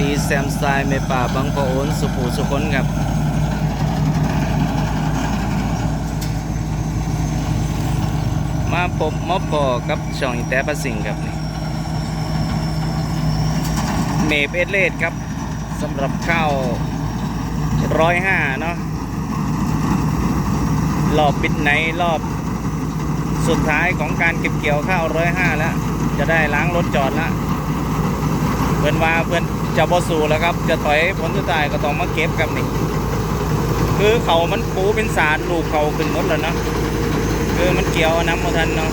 ดีแซมสไตล์เมป่าบางปะโอนสุภูสุคนครับมาพบมอบพอกับช่องอีแต่ประสิงครับนี่เมฟเอสเลดครับสำหรับข้าวร้อยห้าเนาะรอบปิดไหนรอบสุดท้ายของการเก็บเกี่ยวข้าวร้อยห้าแล้ว จะได้ล้างรถจอดแล้วเพื่อนว่าเพื่อน จะบอสูแล้วครับ จะถอยผลสุดท้ายก็ต้องมาเก็บครับนี่คือเขามันปูเป็นสารลูกเขาขึ้นหมดแล้วเนาะคือมันเกี่ยวน้ำมาทันเนาะ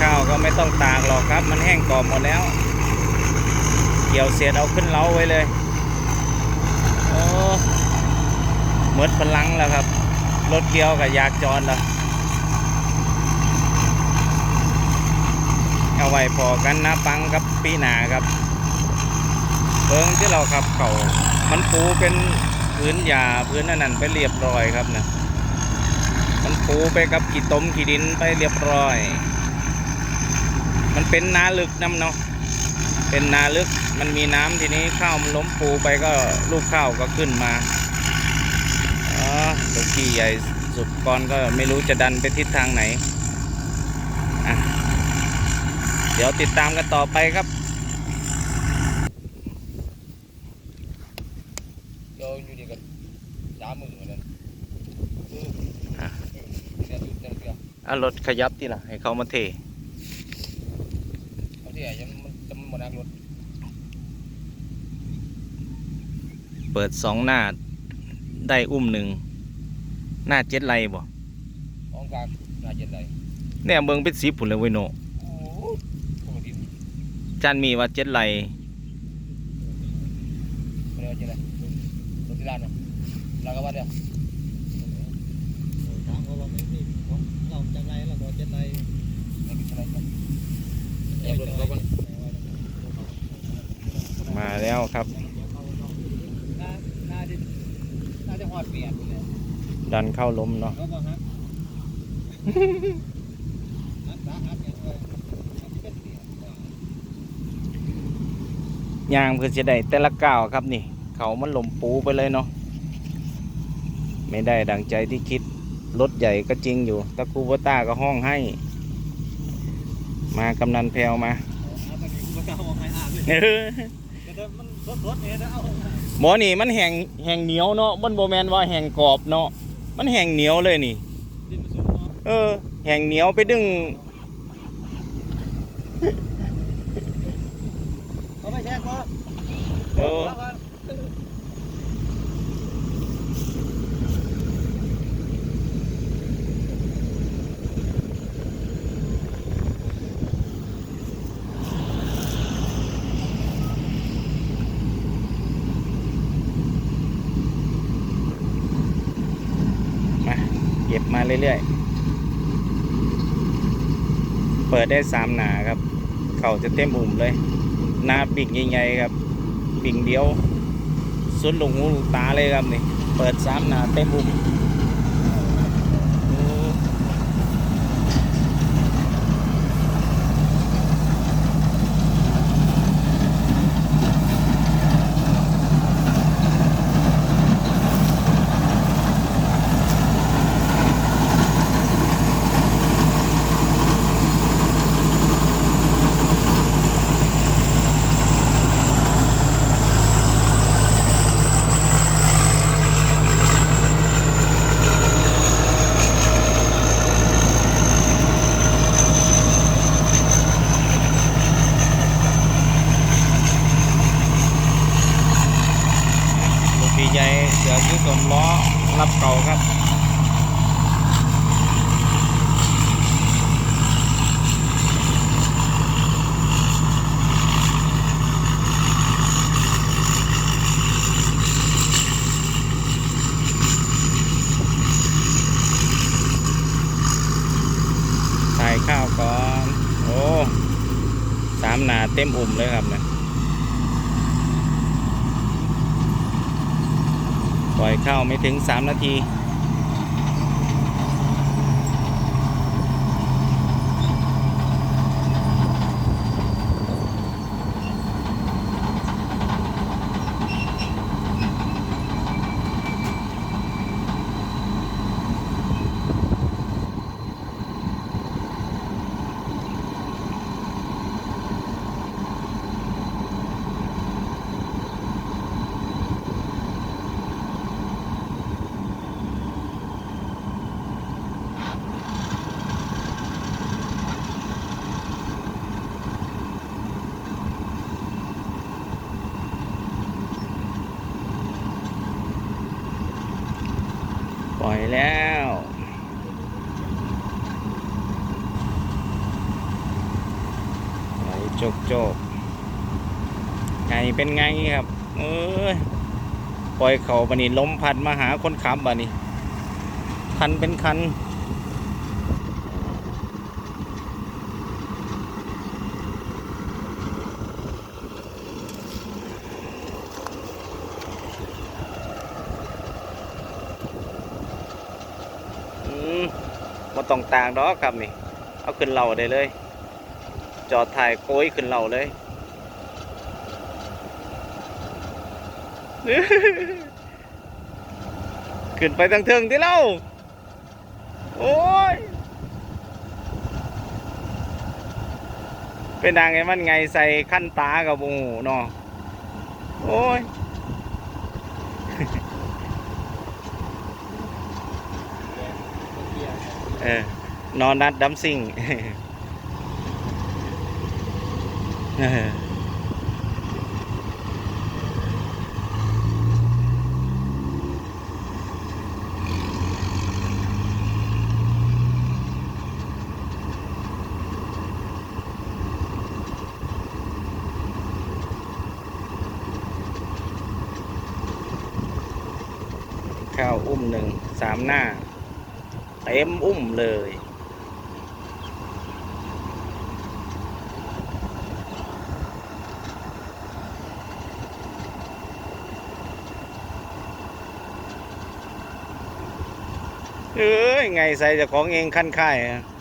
ข้าวก็ไม่ต้องตากหรอกครับ มันแห้งกรอบหมดแล้ว เกี่ยวเสียดเอาขึ้นเล้าไว้เลยโอ้หมดพลังแล้วครับ รถเกี่ยวกับยากจรแล้วเอาไว้พอกันนะปังกับปีหนาครับเบิ้งที่เราขับเขามันปูเป็นพื้นหญ้าพื้นอันนั้นไปเรียบร้อยครับนะมันปูไปกับขี้ต้มขี้ดินไปเรียบร้อย มันเป็นนาลึกน้ำเนาะ เป็นนาลึกมันมีน้ำทีนี้ข้าวมันล้มปูไปก็ลูกข้าวก็ขึ้นมาอ๋อลูกขี้ใหญ่สุดก่อนก็ไม่รู้จะดันไปทิศทางไหนอะเดี๋ยวติดตามกันต่อไปครับโยอยู่ดีกันสามหมื่นเลยอะเดี๋ยวดูเดี๋ยวเดี๋ยวเอารถขยับที่ละให้เขามาเทเอาที่ไหนยัง มันจะมันหมดนักรถเปิดสองหน้า ได้อุ้มหนึ่งหน้าเจ็ดไรบ่ห้องกลางน่าเย็นเลยเนี่ยเมืองเป็นสีผุนเลยเว้ยโนโอ้โหปกติจานมีว่าเจ็ดไรไม่ได้ว่าเย็นเลยรถที่ร้านเนาะร้านก็ว่าเดียวถามเขาว่าไม่มีของเราจังไรเราบอกเจ็ดไรไม่มีอะไรครับเดี๋ยวรถเขาก่อนมาแล้ว ครับน่าน่าจะน่าจะหอดเปียกเลยดันเข้าล้มเนาะก็บอกฮะนักสาหัสอย่างไรเป็นเปียกยางเพื่อจะได้แต่ละก้าวครับนี่ เขามันหล่มปูไปเลยเนาะ ไม่ได้ดังใจที่คิด รถใหญ่ก็จริงอยู่ตะคูบต้าก็ห้องให้ มากำนันแพลวมาอาตอนนี้กูไม่กล้ามองใครอ่านเลยแต่มันสดๆเนี่ยนะเอา หมอนี่มันแห้งแห้งเหนียวเนาะมันโบแมนว่าแห้งกรอบเนาะมันแห้งเหนียวเลยนี่ดินมันสูงเนาะเออแห้งเหนียวไปดึงเขาไม่แช่ก็ เก็บมาเรื่อยๆ เปิดได้สามหนาครับ เขาจะเต็มอุ่มเลยหนาปิ่งใหญ่ๆครับ ปิ่งเดียวสุดลงหูลูกตาเลยครับนี่ เปิดสามหนาเต็มอุ่มโอ้ลูกปี ใหญ่เสือคือสมล้อรับเก่าครับใส่ข้าวก่อน โอ้สามหนาเต็มอุ่มเลยครับเนะ ปล่อยเข้าไม่ถึง 3 นาที อยแล้วปล่อยจกจกไงเป็นไงครับ เอ้ย ปล่อยเขาบันนี้ล้มพัดมาหาคนขับบันนี้ คันเป็นคัน อืมมา ต้องต่างดอกครับนี่ เอาขึ้นเหล่าได้เลย จอดถ่ายโค้ยขึ้นเหล่าเลยขึ้นไปทั้งเทิงที่เล่าโอ้ยเป็นนางไงมันไงใส่ขั้นตากับบูเนาะโอ้ย เออนอนนัดดัมซิ่งข้าวอุ้มหนึ่งสามหน้า เต็มอุ้มเลย เอ้ย ไงใส่จะของเองขั้นค่ายอะ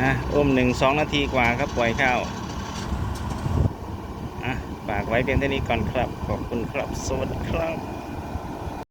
อะอุ้มหนึ่งสองนาทีกว่าครับปล่อยข้าวอะฝากไว้เพียงเท่านี้ก่อนครับ ขอบคุณครับ สวัสดีครับ